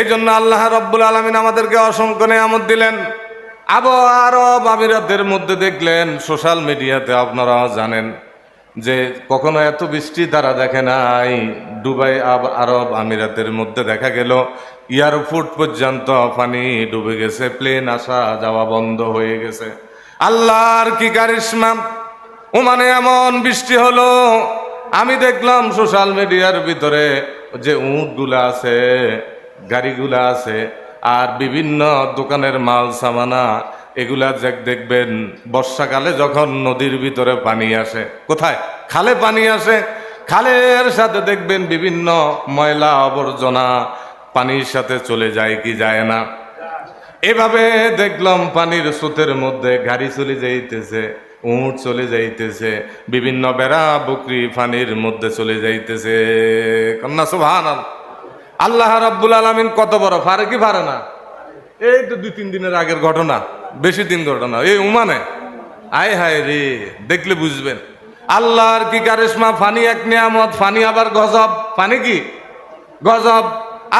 এই জন্য আল্লাহ রব্বুল আলমিন আমাদেরকে অসংখ্য নিয়ামত দিলেন। আবু আরব আমিরাতের মধ্যে দেখলেন, সোশ্যাল মিডিয়াতে আপনারা জানেন যে কখনো এত বৃষ্টি তারা দেখে নাই। দুবাই আরব আমিরাতের মধ্যে দেখা গেল, এয়ারপোর্ট পর্যন্ত পানি ডুবে গেছে, প্লেন আসা যাওয়া বন্ধ হয়ে গেছে। আল্লাহর কি কারিশমা? ওমানে এমন বৃষ্টি হলো। আমি দেখলাম সোশ্যাল মিডিয়ার ভিতরে যে উঁটগুলা আছে গাড়িগুলা আছে, আর বিভিন্ন দোকানের মাল, সামানা, এগুলা দেখবেন, বর্ষাকালে যখন নদীর ভিতরে পানি আসে, কোথায়? খালে পানি আসে, খালের সাথে দেখবেন বিভিন্ন ময়লা আবর্জনা পানির সাথে চলে যায় কি যায় না। এভাবে দেখলাম পানির স্রোতের মধ্যে গাড়ি চলে যাইতেছে, উঁট চলে যাইতেছে, বিভিন্ন বেড়া, বকরি পানির মধ্যে চলে যাইতেছে। কন্যা সুভান আল্লাহ রাব্বুল আলমিন কত বড়? পারে কি পারে না? এই তো দুই, তিন দিনের আগের ঘটনা, বেশি দিন ঘটনা। এই উমানে? আয় হায় রে, দেখলে বুঝবেন। আল্লাহর কি কারিশমা? ফানি এক নিয়ামত, ফানি আবার গজব। ফানি কি? গজব।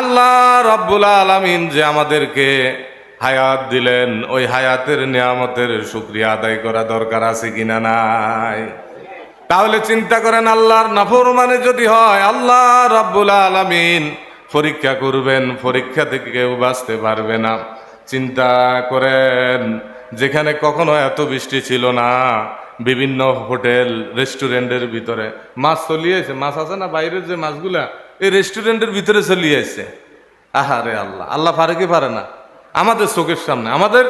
আল্লাহ রব্বুল আলমিন যে আমাদেরকে হায়াত দিলেন, ওই হায়াতের নিয়ামতের শুক্রিয়া আদায় করা দরকার আছে কিনা নাই? তাহলে চিন্তা করেন, আল্লাহর নাফর মানে যদি হয়, আল্লাহ রব্বুল আলমিন পরীক্ষা করবেন, পরীক্ষা থেকে কেউ বাঁচতে পারবে না। চিন্তা করেন, যেখানে কখনো এত বৃষ্টি ছিল না, বিভিন্ন হোটেল, রেস্টুরেন্টের ভিতরে। মাছ চলিয়েছে মাছ আছে না বাইরের যে মাছগুলা? এই রেস্টুরেন্টের ভিতরে চলিয়েছে আহারে আল্লাহ আল্লাহ পারে কি পারে না? আমাদের চোখের সামনে, আমাদের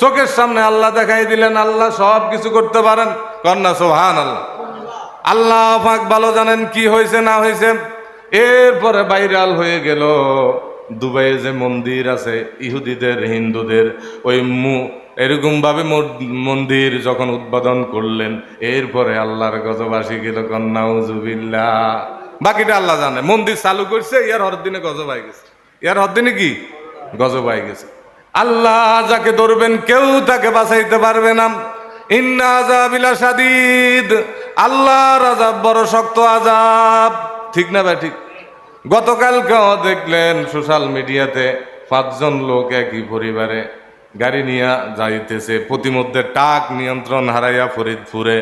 চোখের সামনে আল্লাহ দেখাই দিলেন, আল্লাহ সব কিছু করতে পারেন। কন্যা সোহান আল্লাহ আল্লাহ ভালো জানেন কি হয়েছে, না হয়েছে। এরপরে ভাইরাল হয়ে গেল। দুবাইয়ে যে মন্দির আছে, ইহুদিদের, হিন্দুদের, ওই মু এরকম ভাবে মন্দির যখন উদ্বোধন করলেন, এরপরে আল্লাহর গজবাসী গেল কন্যা উজুবিল্লা বাকিটা আল্লাহ জানে। মন্দির চালু করছে, ইয়ার হর দিনে গজব হয়ে গেছে। ইয়ার হর দিনে কি? গজব হয়ে গেছে। আল্লাহ যাকে ধরবেন, কেউ তাকে বাঁচাইতে পারবে না। ইন্না আজাবিলা সাদিদ আল্লাহর আজাব বড় শক্ত আজাব ঠিক না ভাই, ঠিক? গতকালকেও দেখলেন সোশ্যাল মিডিয়াতে পাঁচজন লোক একই পরিবারে গাড়ি নিয়ে যাইতেছে। প্রতিমধ্যে টাক নিয়ন্ত্রণ হারাইয়া ফরিদপুরে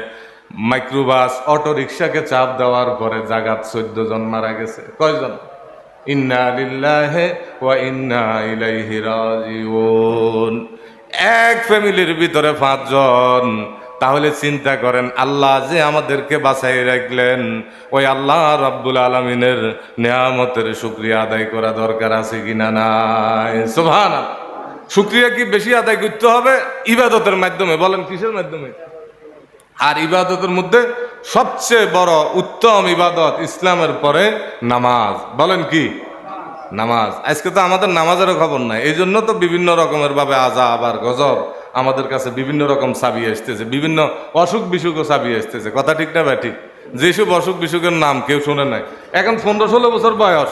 মাইক্রোবাস অটো রিক্সাকে চাপ দেওয়ার পরে জাগাত চোদ্দ জন মারা গেছে। কয়জন? ইন্না লিল্লাহে ইন্না এক ফ্যামিলির ভিতরে পাঁচজন তাহলে চিন্তা করেন, আল্লাহ যে আমাদেরকে বাঁচাই রাখলেন, ওই আল্লাহ রাব্বুল আলমিনের নিয়ামতের শুক্রিয়া আদায় করা দরকার আছে কিনা নাই? সোভান শুক্রিয়া কি বেশি আদায় করতে হবে? ইবাদতের মাধ্যমে, বলেন কিসের মাধ্যমে? আর ইবাদতের মধ্যে সবচেয়ে বড় উত্তম ইবাদত ইসলামের পরে নামাজ। বলেন কি? নামাজ। আজকে তো আমাদের নামাজেরও খবর নাই। এই জন্য তো বিভিন্ন রকমের ভাবে আজাব আর গজব আমাদের কাছে বিভিন্ন রকম চাবি আসতেছে, বিভিন্ন অসুখ বিসুখও চাবি আসতেছে। কথা ঠিক না ভাই? ঠিক। যেসব অসুখ বিসুখের নাম কেউ শুনে নাই। এখন পনেরো ষোলো বছর বয়স।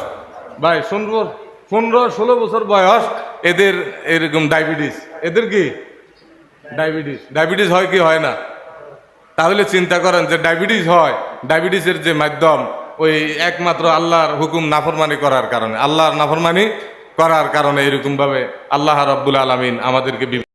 ভাই পনেরো পনেরো ষোলো বছর বয়স এদের এরকম ডায়াবেটিস। এদের কি? ডায়াবেটিস। ডায়াবেটিস হয় কি হয় না? তাহলে চিন্তা করেন যে ডায়াবেটিস হয়, ডায়াবেটিসের যে মাধ্যম, ওই একমাত্র আল্লাহর হুকুম নাফরমানি করার কারণে, আল্লাহর নাফরমানি করার কারণে এরকমভাবে আল্লাহ রব্বুল আলমিন আমাদেরকে